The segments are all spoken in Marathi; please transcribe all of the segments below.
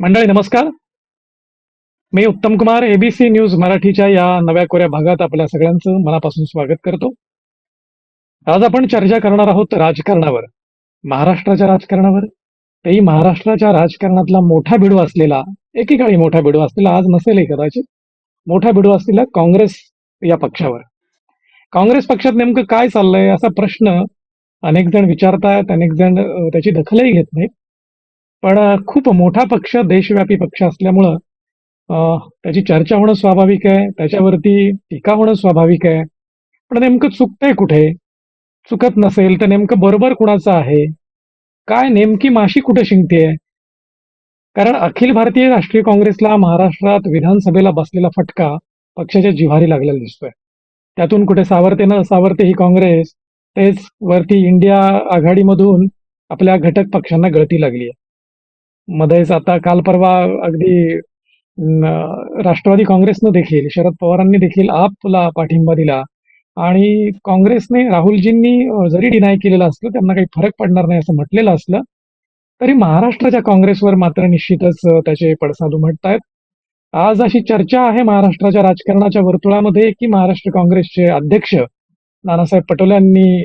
मंडळी नमस्कार. मी उत्तम कुमार एबीसी न्यूज मराठीच्या या नव्या कोऱ्या भागात आपल्या सगळ्यांचं मनापासून स्वागत करतो. आज आपण चर्चा करणार आहोत राजकारणावर. महाराष्ट्राच्या राजकारणावर. तेही महाराष्ट्राच्या राजकारणातला मोठा बिडू असलेला एकेकाळी मोठा बिडू असलेला आज नसेलही कदाचित मोठा बिडू असलेला काँग्रेस या पक्षावर. काँग्रेस पक्षात नेमकं काय चाललंय असा प्रश्न अनेक जण विचारतायत अनेक जण त्याची दखलही घेत नाहीत. पण खूप मोठा पक्ष देशव्यापी पक्ष असल्यामुळं त्याची चर्चा होणं स्वाभाविक आहे त्याच्यावरती टीका होणं स्वाभाविक आहे. पण नेमकं चुकतंय कुठे? चुकत नसेल तर नेमकं बरोबर कुणाचं आहे? काय नेमकी माशी कुठे शिंकतेय? कारण अखिल भारतीय राष्ट्रीय काँग्रेसला महाराष्ट्रात विधानसभेला बसलेला फटका पक्षाच्या जिव्हारी लागलेला दिसतोय. त्यातून कुठे सावरते न सावरते ही काँग्रेस तेच वरती इंडिया आघाडीमधून आपल्या घटक पक्षांना गळती लागली आहे मध्येच आता काल परवा अगदी राष्ट्रवादी काँग्रेसनं देखील शरद पवारांनी देखील आपला पाठिंबा दिला. आणि काँग्रेसने राहुलजींनी जरी डिनाय केलेलं असलं त्यांना काही फरक पडणार नाही असं म्हटलेलं असलं तरी महाराष्ट्राच्या काँग्रेसवर मात्र निश्चितच त्याचे पडसाद उमटतायत. आज अशी चर्चा आहे महाराष्ट्राच्या राजकारणाच्या वर्तुळामध्ये की महाराष्ट्र काँग्रेसचे अध्यक्ष नानासाहेब पटोले यांनी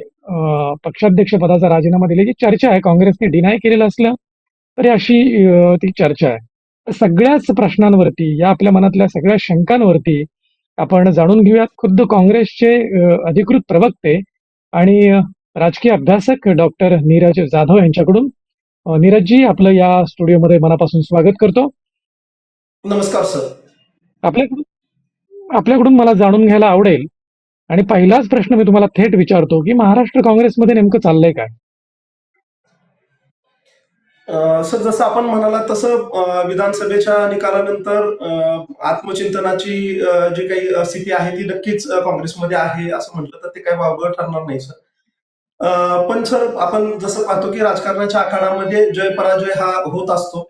पक्षाध्यक्ष पदाचा राजीनामा दिल्याची चर्चा आहे. काँग्रेसने डिनाय केलेलं असलं तरी अशी ती चर्चा आहे. सगळ्याच प्रश्नांवरती या आपल्या मनातल्या सगळ्या शंकांवरती आपण जाणून घेऊयात. खुद्द काँग्रेसचे अधिकृत प्रवक्ते आणि राजकीय अभ्यासक डॉक्टर नीरज जाधव यांच्याकडून नीरजजी आपलं या स्टुडिओमध्ये मनापासून स्वागत करतो. नमस्कार सर. आपल्याकडून आपल्याकडून मला जाणून घ्यायला आवडेल. आणि पहिलाच प्रश्न मी तुम्हाला थेट विचारतो की महाराष्ट्र काँग्रेसमध्ये नेमकं चाललंय काय? सर जसं आपण म्हणाला तसं विधानसभेच्या निकालानंतर अ, आत्मचिंतनाची जी काही स्थिती आहे ती नक्कीच काँग्रेसमध्ये आहे असं म्हटलं तर ते काही वावगं ठरणार नाही सर. पण सर आपण जसं पाहतो की राजकारणाच्या आखाड्यामध्ये जय पराजय हा होत असतो.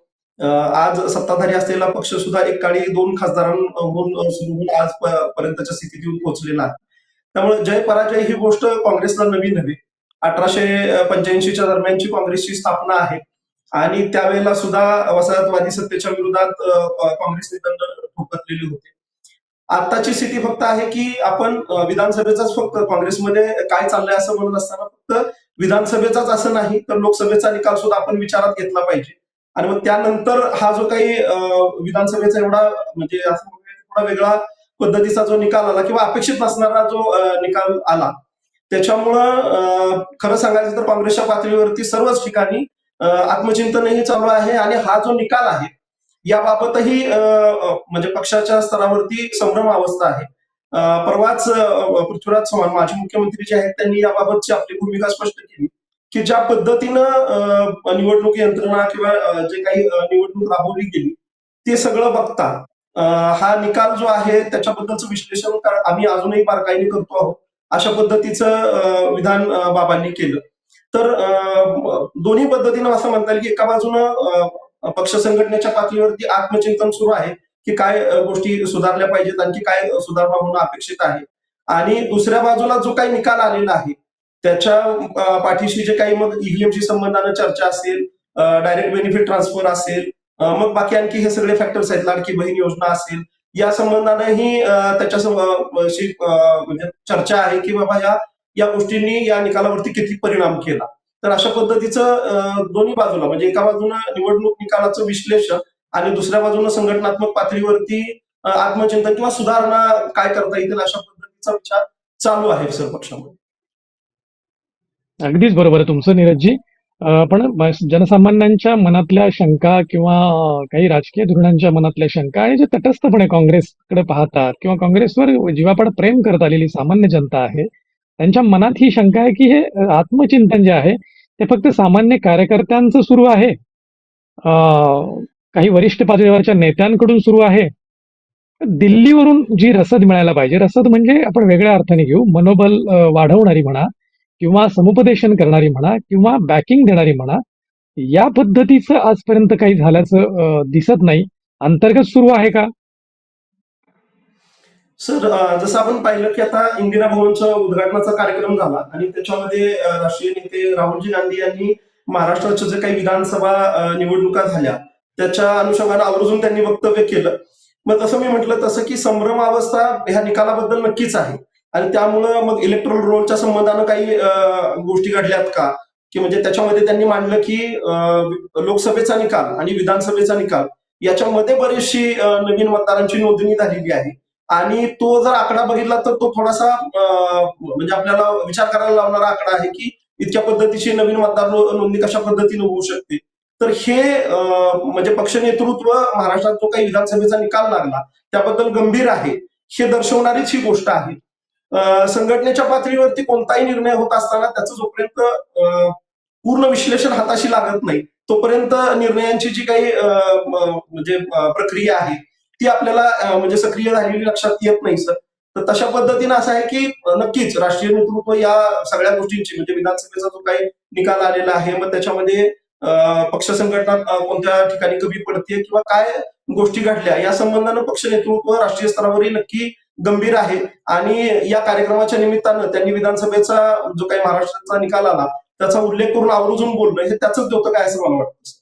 आज सत्ताधारी असलेला पक्ष सुद्धा एक काळी दोन खासदारांहून सुरू होऊन आज पर्यंतच्या स्थितीत येऊन पोहोचलेला आहे. त्यामुळे जय पराजय ही गोष्ट काँग्रेसला नवी नव्हे. अठराशे पंच्याऐंशीच्या दरम्यानची काँग्रेसची स्थापना आहे. आणि त्यावेळेला सुद्धा वसाहतवादी सत्तेच्या विरोधात काँग्रेसने दंड ठोकरलेली होती. आताची स्थिती फक्त आहे की आपण विधानसभेचाच फक्त काँग्रेसमध्ये काय चाललंय असं म्हणत असताना फक्त विधानसभेचाच असं नाही तर लोकसभेचा निकाल सुद्धा आपण विचारात घेतला पाहिजे. आणि मग त्यानंतर हा जो काही अ, विधानसभेचा एवढा म्हणजे असं थोडा वेगळा पद्धतीचा जो निकाल आला किंवा अपेक्षित नसणारा जो निकाल आला त्याच्यामुळं अ, खरं सांगायचं तर काँग्रेसच्या पातळीवरती सर्वच ठिकाणी आत्मचिंतनही चालू आहे आणि हा जो निकाल आहे याबाबतही अ, म्हणजे पक्षाच्या स्तरावरती संभ्रम अवस्था आहे. परवाच पृथ्वीराज चव्हाण माजी मुख्यमंत्री जे आहेत त्यांनी याबाबतची आपली भूमिका स्पष्ट केली की ज्या पद्धतीनं निवडणूक यंत्रणा किंवा जे काही निवडणूक राबवली गेली ते सगळं बघता हा निकाल जो आहे त्याच्याबद्दलचं विश्लेषण आम्ही अजूनही बारकाईने करतो आहोत अशा पद्धतीचं विधान बाबांनी केलं. तर दोन्ही पद्धतीनं असं म्हणता येईल की एका बाजूनं पक्ष संघटनेच्या पातळीवरती आत्मचिंतन सुरू आहे की काय गोष्टी सुधारल्या पाहिजेत आणखी काय सुधारणा होणं अपेक्षित आहे. आणि दुसऱ्या बाजूला जो काही निकाल आलेला आहे त्याच्या पाठीशी जे काही मग ईव्हीएमशी संबंधानं चर्चा असेल डायरेक्ट बेनिफिट ट्रान्सफर असेल मग बाकी आणखी हे सगळे फॅक्टर्स आहेत लाडकी बहीण योजना असेल या संबंधानेही त्याच्या म्हणजे चर्चा आहे की बाबा या या गोष्टींनी या निकालावरती किती परिणाम केला? तर अशा पद्धतीचं दोन्ही बाजूला म्हणजे एका बाजूनं निवडणूक निकालाचं विश्लेषण आणि दुसऱ्या बाजूनं संघटनात्मक पातळीवरती आत्मचिंतन किंवा सुधारणा काय करता येतील अशा पद्धतीचा विचार चालू आहे सर पक्षामध्ये अगदीच बरोबर आहे तुमचं नीरजजी. पण जनसामान्यांच्या मनातल्या शंका किंवा काही राजकीय धोरणांच्या मनातल्या शंका आणि जे तटस्थपणे काँग्रेसकडे पाहतात किंवा काँग्रेसवर जीवापड प्रेम करत आलेली सामान्य जनता आहे त्यांच्या मनात ही शंका आहे की हे आत्मचिंतन जे आहे ते फक्त सामान्य कार्यकर्त्यांचं सुरू आहे. काही वरिष्ठ पातळीवरच्या नेत्यांकडून सुरू आहे. दिल्लीवरून जी रसद मिळायला पाहिजे रसद म्हणजे आपण वेगळ्या अर्थाने घेऊ मनोबल वाढवणारी म्हणा किंवा समुपदेशन करणारी म्हणा किंवा बॅकिंग देणारी म्हणा या पद्धतीचं आजपर्यंत काही झाल्याचं दिसत नाही. अंतर्गत सुरू आहे का? सर जसं आपण पाहिलं की आता इंदिरा भवनचा उद्घाटनाचा कार्यक्रम झाला आणि त्याच्यामध्ये राष्ट्रीय नेते राहुलजी गांधी यांनी महाराष्ट्राच्या जे काही विधानसभा निवडणुका झाल्या त्याच्या अनुषंगानं आवर्जून त्यांनी वक्तव्य केलं. मग तसं मी म्हटलं तसं की संभ्रम अवस्था ह्या निकालाबद्दल नक्कीच आहे. आणि त्यामुळं मग इलेक्ट्रल रोलच्या संबंधानं काही गोष्टी घडल्यात का? की म्हणजे त्याच्यामध्ये त्यांनी मांडलं की लोकसभेचा निकाल आणि विधानसभेचा निकाल याच्यामध्ये बरीचशी नवीन मतदारांची नोंदणी झालेली आहे. आणि तो जर आकडा बघितला तर तो थोडासा म्हणजे आपल्याला विचार करायला लावणारा आकडा आहे की इतक्या पद्धतीची नवीन मतदार नोंदणी कशा पद्धतीने होऊ शकते? तर हे म्हणजे पक्ष नेतृत्व महाराष्ट्रात जो काही विधानसभेचा निकाल लागला त्याबद्दल गंभीर आहे. हे दर्शवणारीच ही गोष्ट आहे. संघटनेच्या पातळीवरती कोणताही निर्णय होत असताना त्याचं जोपर्यंत पूर्ण विश्लेषण हाताशी लागत नाही तोपर्यंत निर्णयांची जी काही म्हणजे प्रक्रिया आहे ती आपल्याला म्हणजे सक्रिय झालेली लक्षात येत नाही सर. तर तशा पद्धतीनं असं आहे की नक्कीच राष्ट्रीय नेतृत्व या सगळ्या गोष्टींची म्हणजे विधानसभेचा जो काही निकाल आलेला आहे मग त्याच्यामध्ये पक्ष संघटना कोणत्या ठिकाणी कमी पडते किंवा काय गोष्टी घडल्या या संबंधानं पक्ष नेतृत्व राष्ट्रीय स्तरावरही नक्की गंभीर आहे. आणि या कार्यक्रमाच्या निमित्तानं त्यांनी विधानसभेचा जो काही महाराष्ट्राचा निकाल आला त्याचा उल्लेख करून आवर्जून बोलणं हे त्याच होतं काय असं मला वाटतं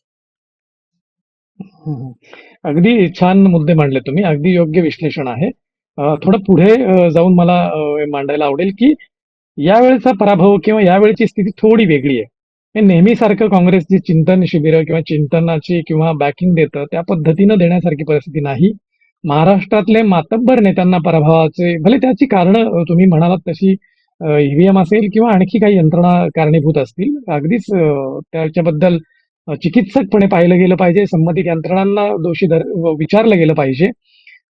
अगदी छान मुद्दे मांडले तुम्ही. अगदी योग्य विश्लेषण आहे. थोडं पुढे जाऊन मला मांडायला आवडेल की यावेळेचा पराभव किंवा यावेळेची स्थिती थोडी वेगळी आहे. हे नेहमीसारखं काँग्रेस जी चिंतन शिबिरं किंवा चिंतनाची किंवा बॅकिंग देतं त्या पद्धतीनं देण्यासारखी परिस्थिती नाही. महाराष्ट्रातले मातब्बर नेत्यांना पराभवाचे भले त्याची कारणं तुम्ही म्हणालात तशी ईव्हीएम असेल किंवा आणखी काही यंत्रणा कारणीभूत असतील अगदीच त्याच्याबद्दल चिकित्सकपणे पाहिलं गेलं पाहिजे संबंधित यंत्रणांना दोषी धर विचारलं गेलं पाहिजे.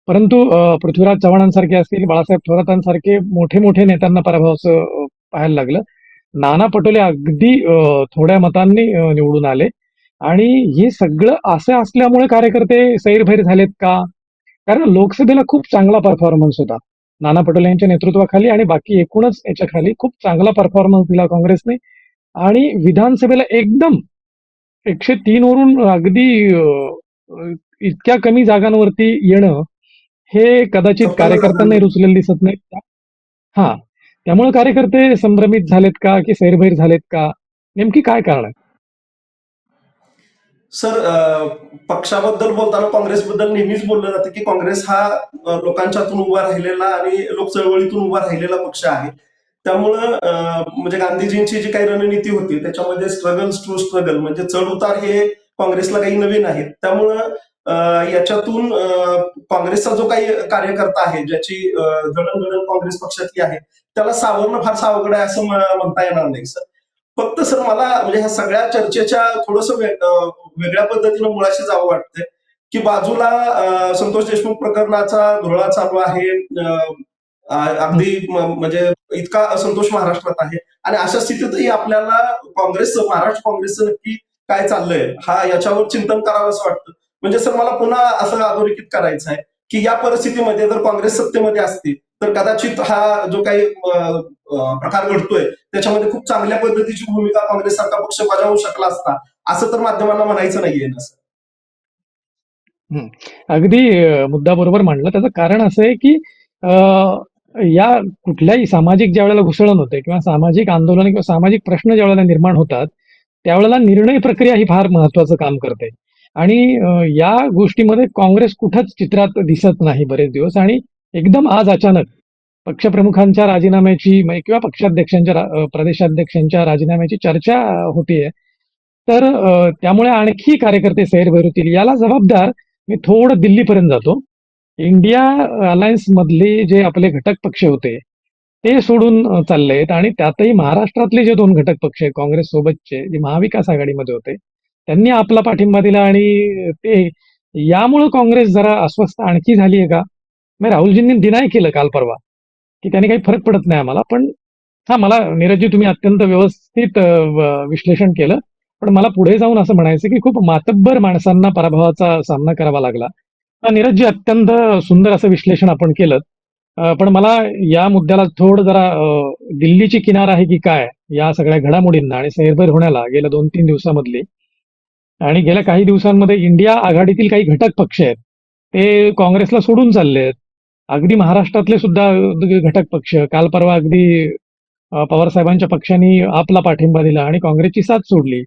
परंतु पृथ्वीराज चव्हाणांसारखे असतील बाळासाहेब थोरातांसारखे मोठे मोठे नेत्यांना पराभवाचं असं पाहायला लागलं. नाना पटोले अगदी थोड्या मतांनी निवडून आले. आणि हे सगळं असं असल्यामुळे कार्यकर्ते सैरभैर झालेत का? कारण लोकसभेला खूप चांगला परफॉर्मन्स होता. नाना पटोले यांच्या नेतृत्वाखाली आणि बाकी एकूणच याच्या खाली खूप चांगला परफॉर्मन्स दिला काँग्रेसने. आणि विधानसभेला एकदम एकशे तीन वरून अगदी इतक्या कमी जागांवरती येणं हे कदाचित कार्यकर्त्यांनाही. रुचलेलं दिसत नाही. हा. त्यामुळे कार्यकर्ते संभ्रमित झालेत का की सैरभैर झालेत का? नेमकी काय कारण आहे? सर पक्षाबद्दल बोलताना काँग्रेसबद्दल नेहमीच बोललं जातं की काँग्रेस हा लोकांच्यातून उभा राहिलेला आणि लोकचळवळीतून उभा राहिलेला पक्ष आहे. त्यामुळं म्हणजे गांधीजींची जी काही रणनीती होती त्याच्यामध्ये स्ट्रगल्स टू स्ट्रगल म्हणजे चढ उतार हे काँग्रेसला काही नवीन आहेत त्यामुळं याच्यातून काँग्रेसचा जो काही कार्यकर्ता आहे ज्याची जडणघडण काँग्रेस पक्षातली आहे त्याला सावरणं फार अवघड आहे असं म्हणता येणार नाही सर. फक्त सर मला म्हणजे ह्या सगळ्या चर्चेच्या थोडस वेगळ्या पद्धतीनं मुळाशी जावं वाटतंय की बाजूला संतोष देशमुख प्रकरणाचा धुळा चालू आहे अगदी म्हणजे इतका असंतोष महाराष्ट्रात आहे. आणि अशा स्थितीतही आपल्याला काँग्रेसचं महाराष्ट्र काँग्रेसचं नक्की काय चाललंय हा याच्यावर चिंतन करावं असं वाटतं. म्हणजे सर मला पुन्हा असं अधोरेखित करायचं आहे की या परिस्थितीमध्ये जर काँग्रेस सत्तेमध्ये असती तर कदाचित हा जो काही प्रकार घडतोय त्याच्यामध्ये खूप चांगल्या पद्धतीची भूमिका काँग्रेस सारखा पक्ष बजावू शकला असता असं तर माध्यमांना म्हणायचं नाहीये ना सर. अगदी मुद्दा बरोबर मांडला त्याचं कारण असं आहे की या कुठल्याही सामाजिक ज्या वेळेला घुसळण होते किंवा सामाजिक आंदोलन किंवा सामाजिक प्रश्न ज्या वेळेला निर्माण होतात त्यावेळेला निर्णय प्रक्रिया ही फार महत्वाचं काम करते. आणि या गोष्टीमध्ये काँग्रेस कुठंच चित्रात दिसत नाही बरेच दिवस आणि एकदम आज अचानक पक्षप्रमुखांच्या राजीनाम्याची किंवा पक्षाध्यक्षांच्या प्रदेशाध्यक्षांच्या राजीनाम्याची चर्चा होतीये. तर त्यामुळे आणखी कार्यकर्ते सैरभैरूतील याला जबाबदार मी थोडं दिल्लीपर्यंत जातो. इंडिया अलायन्स मधले जे आपले घटक पक्ष होते ते सोडून चालले चाललेत आणि त्यातही महाराष्ट्रातले जे दोन घटक पक्ष आहेत काँग्रेस सोबतचे जे महाविकास आघाडीमध्ये होते त्यांनी आपला पाठिंबा दिला आणि ते यामुळं काँग्रेस जरा अस्वस्थ आणखी झाली आहे का? मग राहुलजींनी डिनाय केलं काल परवा की त्याने काही फरक पडत नाही आम्हाला पण हा मला नीरजजी तुम्ही अत्यंत व्यवस्थित विश्लेषण केलं पण मला पुढे जाऊन असं म्हणायचं की खूप मातब्बर माणसांना पराभवाचा सामना करावा लागला. नीरजजी अत्यंत सुंदर असं विश्लेषण आपण केलं. पण मला या मुद्द्याला थोडं जरा दिल्लीची किनार आहे की काय या सगळ्या घडामोडींना आणि सैरभैर होण्याला गेल्या दोन तीन दिवसामधली आणि गेल्या काही दिवसांमध्ये इंडिया आघाडीतील काही घटक पक्ष आहेत ते काँग्रेसला सोडून चालले आहेत. अगदी महाराष्ट्रातले सुद्धा घटक पक्ष काल परवा अगदी पवार साहेबांच्या पक्षांनी आपला पाठिंबा दिला आणि काँग्रेसची साथ सोडली.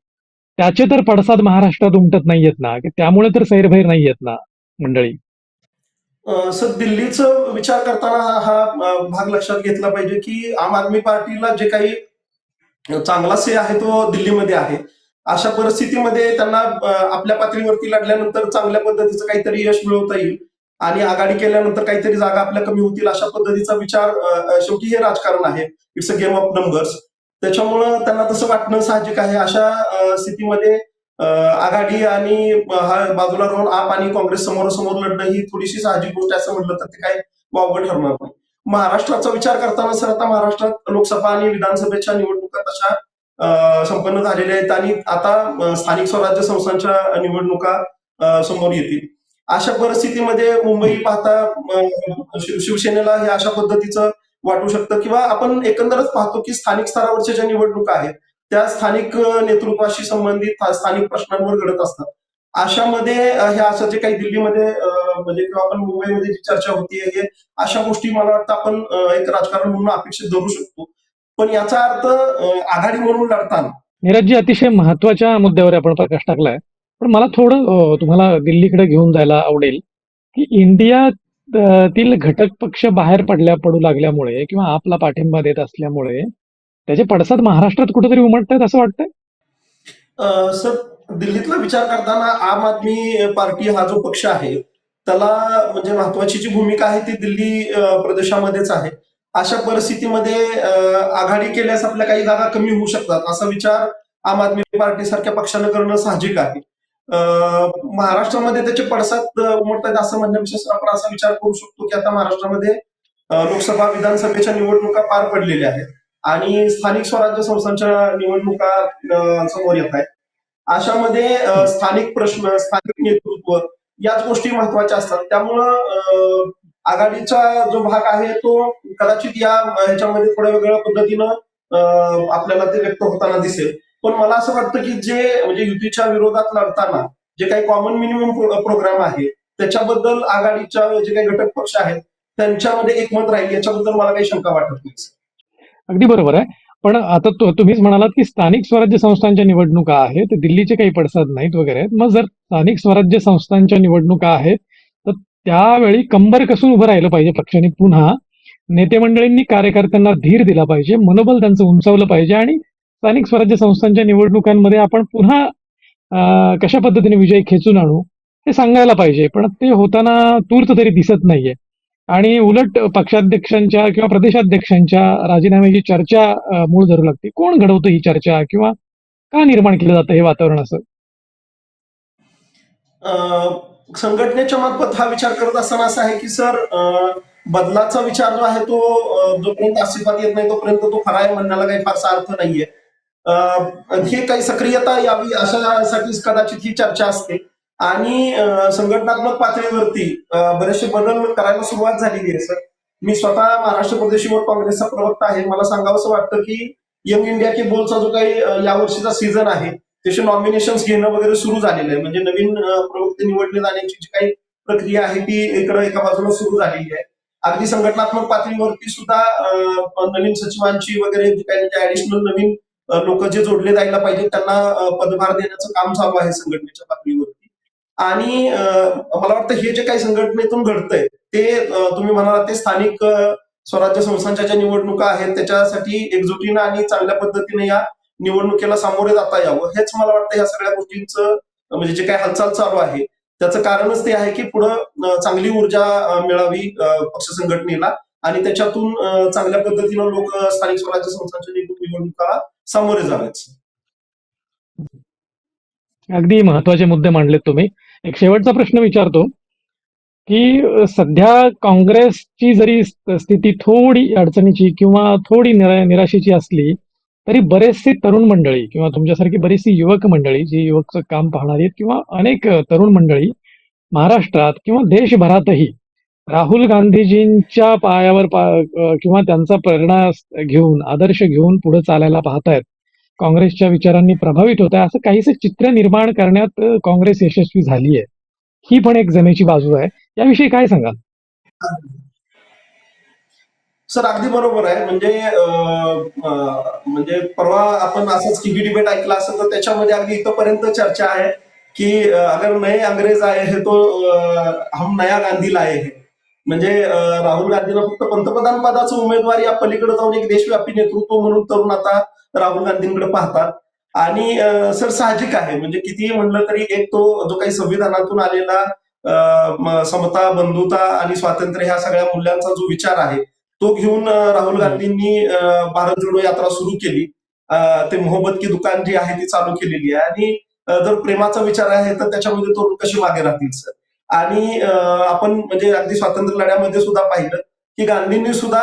त्याचे तर पडसाद महाराष्ट्रात उमटत नाहीयेत ना की त्यामुळे तर सैरभैर नाहीयेत ना. मंडळी? सर दिल्लीचं विचार करताना हा- भाग लक्षात घेतला पाहिजे की आम आदमी पार्टीला जे काही चांगला से आहे तो दिल्लीमध्ये आहे. अशा परिस्थितीमध्ये त्यांना आपल्या पातळीवरती लढल्यानंतर चांगल्या पद्धतीचं काहीतरी यश मिळवता येईल आणि आघाडी केल्यानंतर काहीतरी जागा आपल्या कमी होतील अशा पद्धतीचा विचार शेवटी हे राजकारण आहे. It's a game of numbers त्याच्यामुळं त्यांना तसं वाटणं साहजिक आहे. अशा स्थितीमध्ये आघाडी आणि हा बाजूला राहून आप आणि काँग्रेस समोरासमोर लढणं ही थोडीशी साहजिक गोष्ट असं म्हटलं तर ते काही वावगं ठरणार नाही. महाराष्ट्राचा विचार करताना सर आता महाराष्ट्रात लोकसभा आणि विधानसभेच्या निवडणुका तशा संपन्न झालेल्या आहेत आणि आता स्थानिक स्वराज्य संस्थांच्या निवडणुका समोर येतील. अशा परिस्थितीमध्ये मुंबई पाहता शिव- शिवसेनेला हे अशा पद्धतीचं वाटू शकतं किंवा आपण एकंदरच पाहतो की स्थानिक स्तरावरच्या ज्या निवडणुका आहेत त्या स्थानिक नेतृत्वाशी संबंधित स्थानिक प्रश्नांवर घडत असतात. अशामध्ये हे असं जे काही दिल्लीमध्ये म्हणजे किंवा आपण मुंबईमध्ये जी चर्चा होती हे अशा गोष्टी मला वाटतं आपण एक राजकारण म्हणून अपेक्षित धरू शकतो. पण याचा अर्थ आघाडी म्हणून लढताना. नीरजजी अतिशय महत्त्वाच्या मुद्द्यावर आपण प्रकाश टाकलाय. पण मला थोडं तुम्हाला दिल्लीकडे घेऊन जायला आवडेल की इंडिया तील घटक पक्ष बाहेर पडल्या पडू लागल्यामुळे किंवा आपला पाठिंबा देत असल्यामुळे त्याचे पडसाद महाराष्ट्रात कुठेतरी उमटतात असं वाटतंय? सर दिल्लीतला विचार करताना आम आदमी पार्टी हा जो पक्ष आहे त्याला म्हणजे महत्वाची जी भूमिका आहे ती दिल्ली प्रदेशामध्येच आहे. अशा परिस्थितीमध्ये आघाडी केल्यास आपल्या काही जागा कमी होऊ शकतात असा विचार आम आदमी पार्टी सारख्या पक्षानं करणं साहजिक आहे. महाराष्ट्रामध्ये त्याचे पडसाद उमटतात असं म्हणण्यापेक्षा सर आपण असा विचार करू शकतो की आता महाराष्ट्रामध्ये लोकसभा विधानसभेच्या निवडणुका पार पडलेल्या आहेत. आणि स्थानिक स्वराज्य संस्थांच्या निवडणुका समोर येत आहेत. अशामध्ये स्थानिक प्रश्न स्थानिक नेतृत्व याच गोष्टी महत्त्वाच्या असतात. त्यामुळं अ, आघाडीचा जो भाग आहे तो कदाचित या ह्याच्यामध्ये थोड्या वेगळ्या पद्धतीनं अ, आपल्याला ते व्यक्त होताना दिसेल. पण मला असं वाटतं की जे म्हणजे युतीच्या विरोधात लढताना जे काही कॉमन मिनिमम प्रोग्राम आहे त्याच्याबद्दल आघाडीच्या जे काही घटक पक्ष आहेत त्यांच्यामध्ये एकमत राहील याच्याबद्दल मला काही शंका वाटत नाही अगदी बरोबर आहे. पण आता तु- तुम्हीच म्हणालात की स्थानिक स्वराज्य संस्थांच्या निवडणुका आहेत दिल्लीचे काही पडसाद नाहीत वगैरे आहेत. मग जर स्थानिक स्वराज्य संस्थांच्या निवडणुका आहेत तर त्यावेळी कंबर कसून उभं राहिलं पाहिजे पक्षाने पुन्हा. नेते मंडळींनी कार्यकर्त्यांना धीर दिला पाहिजे मनोबल त्यांचं उंचावलं पाहिजे आणि स्थानिक स्वराज्य संस्थांच्या निवडणुकांमध्ये आपण पुन्हा कशा पद्धतीने विजय खेचून आणू हे सांगायला पाहिजे. पण ते होताना तूर्त तरी दिसत नाहीये. आणि उलट पक्षाध्यक्षांच्या किंवा प्रदेशाध्यक्षांच्या राजीनाम्याची चर्चा मूळ धरू लागते. कोण घडवतं ही चर्चा किंवा का निर्माण केलं जातं हे वातावरण असं? अं, संघटनेच्या मार्फत हा विचार करत असताना असं आहे की सर बदलाचा विचार जो आहे तो जोपर्यंत अस्तित्वात येत नाही तोपर्यंत तो खरा आहे म्हणण्याला काही फारसा अर्थ नाहीये. हे काही सक्रियता यावी अशासाठी कदाचित ही चर्चा असते. आणि संघटनात्मक पातळीवरती बरेचसे बदल करायला सुरुवात झालेली आहे सर. मी स्वतः महाराष्ट्र प्रदेश युवक काँग्रेसचा प्रवक्ता आहे. मला सांगावं वाटतं की यंग इंडिया की बोलचा जो काही यावर्षीचा सीझन आहे त्याचे नॉमिनेशन घेणं वगैरे सुरू झालेलं आहे. म्हणजे नवीन प्रवक्ते निवडले जाण्याची जी काही प्रक्रिया आहे ती इकडं एका बाजूला सुरू झालेली आहे. अगदी संघटनात्मक पातळीवरती सुद्धा नवीन सचिवांची वगैरे जी काही म्हणजे ऍडिशनल नवीन लोक जे जोडले जायला पाहिजे त्यांना पदभार देण्याचं काम चालू आहे संघटनेच्या पातळीवरती. आणि मला वाटतं हे जे काही संघटनेतून घडतंय ते तुम्ही म्हणाला ते स्थानिक स्वराज्य संस्थांच्या ज्या निवडणुका आहेत त्याच्यासाठी एकजुटीनं आणि चांगल्या पद्धतीने या निवडणुकीला सामोरे जाता यावं हेच मला वाटतं या सगळ्या गोष्टींचं म्हणजे जे काही हालचाल चालू आहे. त्याचं कारणच ते आहे की पुढं चांगली ऊर्जा मिळावी पक्ष संघटनेला आणि त्याच्यातून चांगल्या पद्धतीनं लोक स्थानिक स्वराज्य संस्थांच्या निवडणुकाला सामोरे जावेच अगदी महत्त्वाचे मुद्दे मांडलेत तुम्ही. एक शेवटचा प्रश्न विचारतो की सध्या काँग्रेसची जरी स्थिती थोडी अडचणीची किंवा थोडी निरा निराशेची असली तरी बरेचसे तरुण मंडळी किंवा तुमच्यासारखी बरीचशी युवक मंडळी जी युवकचं काम पाहणारी आहेत किंवा अनेक तरुण मंडळी महाराष्ट्रात किंवा देशभरातही राहुल गांधीजींच्या पायावर पा किंवा त्यांचा प्रेरणा घेऊन आदर्श घेऊन पुढे चालायला पाहतायत काँग्रेसच्या विचारांनी प्रभावित होत आहे. असं काहीसे चित्र निर्माण करण्यात काँग्रेस यशस्वी झाली आहे ही पण एक जमेची बाजू आहे. याविषयी काय सांगाल? सर अगदी बरोबर आहे. म्हणजे म्हणजे परवा आपण असंच टीव्ही डिबेट ऐकला असेल तर त्याच्यामध्ये अगदी इथपर्यंत चर्चा आहे की अगर नये अंग्रेज आहे हे तो हम नया गांधी लाए हे. म्हणजे राहुल गांधींना फक्त पंतप्रधान पदाचं उमेदवार या पलीकडे जाऊन एक देशव्यापी नेतृत्व म्हणून तरुण आता राहुल गांधींकडे पाहतात. आणि सर साहजिक आहे. म्हणजे कितीही म्हणलं तरी एक तो जो काही संविधानातून आलेला समता बंधुता आणि स्वातंत्र्य ह्या सगळ्या मूल्यांचा जो विचार आहे तो घेऊन राहुल गांधींनी भारत जोडो यात्रा सुरू केली. ते मोहब्बत की दुकान जी आहे ती चालू केलेली आहे. आणि जर प्रेमाचा विचार आहे तर त्याच्यामध्ये तरुण कसे मागे राहतील सर? आणि आपण म्हणजे अगदी स्वातंत्र्य लढ्यामध्ये सुद्धा पाहिलं की गांधींनी सुद्धा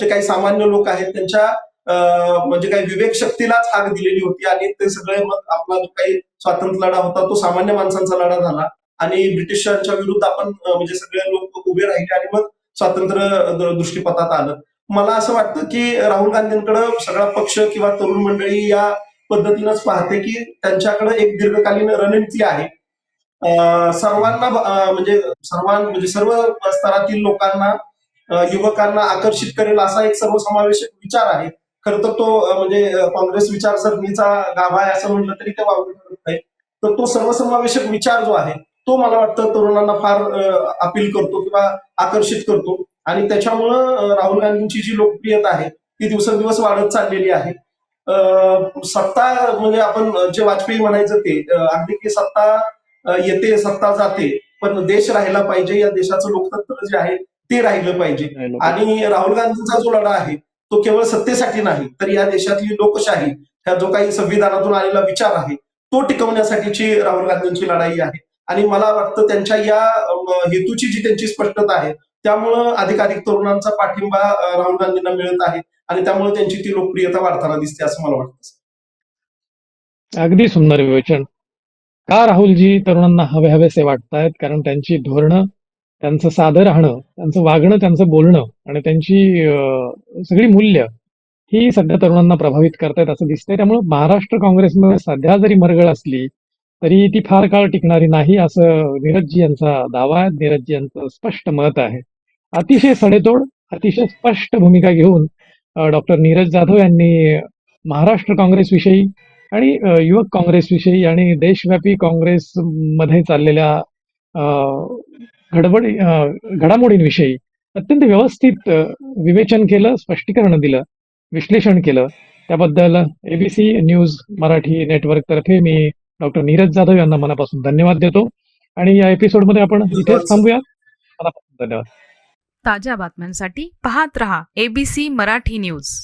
जे काही सामान्य लोक आहेत त्यांच्या म्हणजे काही विवेक शक्तीलाच हाक दिलेली होती आणि ते सगळे मग आपला जो काही स्वातंत्र्य लढा होता तो सामान्य माणसांचा लढा झाला. आणि ब्रिटिशांच्या विरुद्ध आपण म्हणजे सगळे लोक उभे राहिले आणि मग स्वातंत्र्य दृष्टीपथात आलं. मला असं वाटतं की राहुल गांधींकडे सगळा पक्ष किंवा तरुण मंडळी या पद्धतीनंच पाहते की त्यांच्याकडे एक दीर्घकालीन रणनीती आहे. सर्वांना म्हणजे सर्वां म्हणजे सर्व स्तरातील लोकांना युवकांना आकर्षित करेल असा एक सर्वसमावेशक विचार आहे. खरं तर तो म्हणजे काँग्रेस विचारसरणीचा गाभा आहे असं म्हटलं तरी ते वावरू ठरत नाही. तर तो सर्वसमावेशक विचार जो आहे तो मला वाटतं तरुणांना फार अपील करतो किंवा आकर्षित करतो. आणि त्याच्यामुळं राहुल गांधींची जी लोकप्रियता आहे ती दिवसेंदिवस वाढत चाललेली आहे. सत्ता म्हणजे आपण जे वाजपेयी म्हणायचं ते अगदी की सत्ता येते सत्ता जाते पण देश राहिला पाहिजे या देशाचं लोकतंत्र जे आहे ते राहिलं पाहिजे. आणि राहुल गांधींचा जो लढा आहे तो केवळ सत्तेसाठी नाही तर या देशातली लोकशाही ह्या जो काही संविधानातून आलेला विचार आहे तो टिकवण्यासाठीची राहुल गांधींची लढाई आहे. आणि मला वाटतं त्यांच्या या हेतूची जी त्यांची स्पष्टता आहे त्यामुळं अधिकाधिक तरुणांचा पाठिंबा राहुल गांधींना मिळत आहे. आणि त्यामुळे त्यांची ती लोकप्रियता वाढताना दिसते असं मला वाटतं अगदी सुंदर विवेचन. का राहुलजी तरुणांना हवे हवेसे वाटतायत? कारण त्यांची धोरणं त्यांचं साधं राहणं त्यांचं वागणं त्यांचं बोलणं आणि त्यांची सगळी मूल्य ही सध्या तरुणांना प्रभावित करतायत असं दिसतंय. त्यामुळे महाराष्ट्र काँग्रेसमध्ये सध्या जरी मरगळ असली तरी ती फार काळ टिकणारी नाही असं नीरजजी यांचा दावा आहे. नीरजजी यांचं स्पष्ट मत आहे. अतिशय सडेतोड अतिशय स्पष्ट भूमिका घेऊन डॉक्टर नीरज जाधव यांनी महाराष्ट्र काँग्रेसविषयी आणि युवक काँग्रेसविषयी आणि देशव्यापी काँग्रेसमध्ये चाललेल्या अ, घडामोडींविषयी अत्यंत व्यवस्थित विवेचन केलं स्पष्टीकरण दिलं विश्लेषण केलं. त्याबद्दल एबीसी न्यूज मराठी नेटवर्क तर्फे मी डॉक्टर नीरज जाधव यांना मनापासून धन्यवाद देतो. आणि या एपिसोडमध्ये आपण इथेच थांबूया. मनापासून धन्यवाद. ताज्या बातम्यांसाठी पाहत रहा एबीसी मराठी न्यूज.